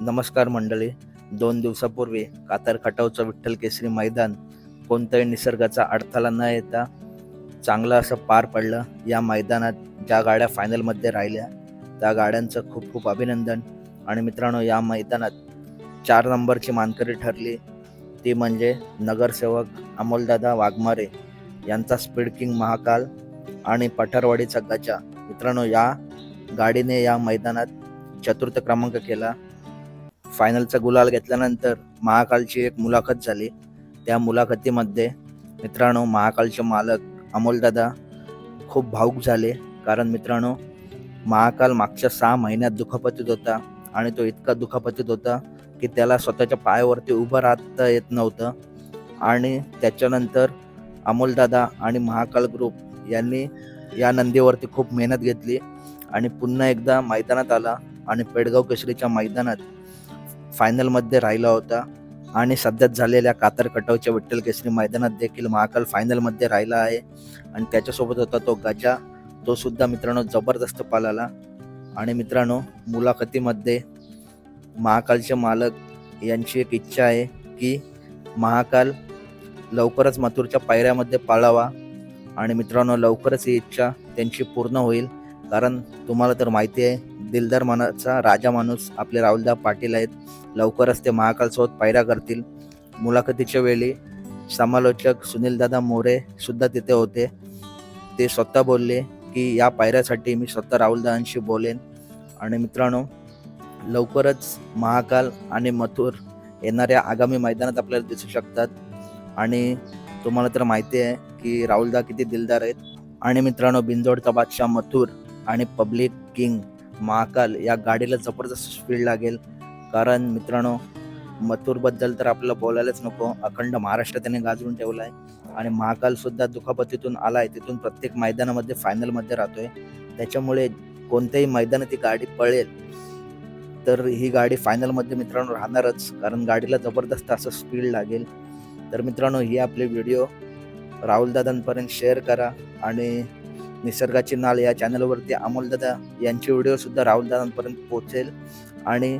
नमस्कार मंडळी. दोन दिवसापूर्वी कातर खटावचं विठ्ठल केसरी मैदान कोणत्याही निसर्गाचा अडथळा न येता चांगलं असं पार पडलं. या मैदानात ज्या गाड्या फायनलमध्ये राहिल्या त्या गाड्यांचं खूप खूप अभिनंदन. आणि मित्रांनो या मैदानात चार नंबरची मानकरी ठरली. ती म्हणजे नगरसेवक अमोलदादा वाघमारे यांचा स्पीड किंग महाकाल आणि पठारवाडीचा गजा मित्रांनो या गाडीने या मैदानात चतुर्थ क्रमांक केला. फायनलचा गुलाल घेतल्यानंतर महाकालची एक मुलाखत झाली. त्या मुलाखतीमध्ये मित्रांनो महाकालचे मालक अमोलदादा खूप भाऊक झाले. कारण मित्रांनो महाकाल मागच्या सहा महिन्यात दुखापतीत होता आणि तो इतका दुखापतीत होता की त्याला स्वतःच्या पायावरती उभं राहता येत नव्हतं. आणि त्याच्यानंतर अमोलदादा आणि महाकाल ग्रुप यांनी या नंदीवरती खूप मेहनत घेतली. आणि पुन्हा एकदा मैदानात आला आणि पेडगाव केसरीच्या मैदानात फायनलमध्ये राहिला होता. आणि सध्याच झालेल्या कातर कटावच्या विठ्ठल केसरी मैदानात देखील महाकाल फायनलमध्ये राहिला आहे. आणि त्याच्यासोबत होता तो गजा. तो सुद्धा मित्रांनो जबरदस्त पालाला. आणि मित्रांनो मुलाखतीमध्ये महाकालचे मालक यांची एक इच्छा आहे की महाकाल लवकरच मथुरच्या पायऱ्यामध्ये पाळावा. आणि मित्रांनो लवकरच ही इच्छा त्यांची पूर्ण होईल. कारण तुम्हाला तर माहिती आहे दिलदार मनाचा राजा माणूस आपले राहुलदा पाटील आहेत. लवकरच ते महाकालसोबत पायऱ्या करतील. मुलाखतीच्या वेळी समालोचक सुनीलदादा मोरे सुद्धा तिथे होते. ते स्वतः बोलले की या पायऱ्यासाठी मी स्वतः राहुलदादांशी बोलेन. आणि मित्रांनो लवकरच महाकाल आणि मथुर येणाऱ्या आगामी मैदानात आपल्याला दिसू शकतात. आणि तुम्हाला तर माहिती आहे की राहुलदा किती दिलदार आहेत. आणि मित्रांनो बिंजोडचा बादशाह मथुर आणि पब्लिक किंग महाकाल या गाडीला जबरदस्त स्पीड लागेल. कारण मित्रांनो मथुरबद्दल तर आपल्याला बोलायलाच नको. अखंड महाराष्ट्र त्याने गाजवून ठेवला आहे आणि महाकाल सुद्धा दुखापतीतून आला आहे तिथून प्रत्येक मैदानामध्ये फायनलमध्ये राहतोय. त्याच्यामुळे कोणत्याही मैदानात ती गाडी पळेल तर ही गाडी फायनलमध्ये मित्रांनो राहणारच. कारण गाडीला जबरदस्त असं स्पीड लागेल. तर मित्रांनो ही आपली व्हिडिओ राहुलदादांपर्यंत शेअर करा. आणि निसर्गाची नाल या चॅनलवरती अमोलदादा यांचे व्हिडिओ सुद्धा राहुलदादांपर्यंत पोहोचेल. आणि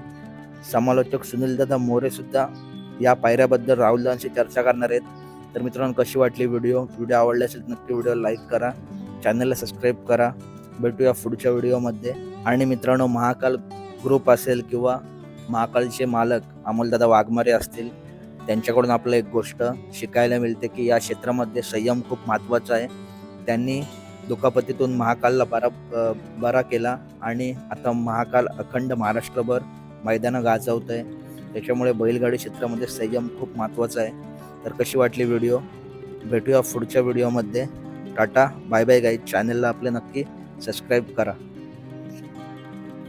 समालोचक सुनीलदादा मोरे सुद्धा या पायऱ्याबद्दल राहुलदादांशी चर्चा करणार आहेत. तर मित्रांनो कशी वाटली व्हिडिओ व्हिडिओ आवडले असेल नक्की व्हिडिओ लाईक करा. चॅनलला सबस्क्राईब करा. भेटूया पुढच्या व्हिडिओमध्ये आणि मित्रांनो महाकाल ग्रुप असेल किंवा महाकालचे मालक अमोलदादा वाघमारे असतील त्यांच्याकडून आपलं एक गोष्ट शिकायला मिळते की या क्षेत्रामध्ये संयम खूप महत्त्वाचा आहे. त्यांनी दुखापतीतून महाकालला बरा बरा केला आणि आता महाकाल अखंड महाराष्ट्रभर मैदानं गाजवत आहे त्याच्यामुळे बैलगाडी क्षेत्रामध्ये संयम खूप महत्त्वाचा आहे. तर कशी वाटली व्हिडिओ? भेटूया पुढच्या व्हिडिओमध्ये. टाटा बाय बाय गाईड चॅनलला आपले नक्की सबस्क्राईब करा.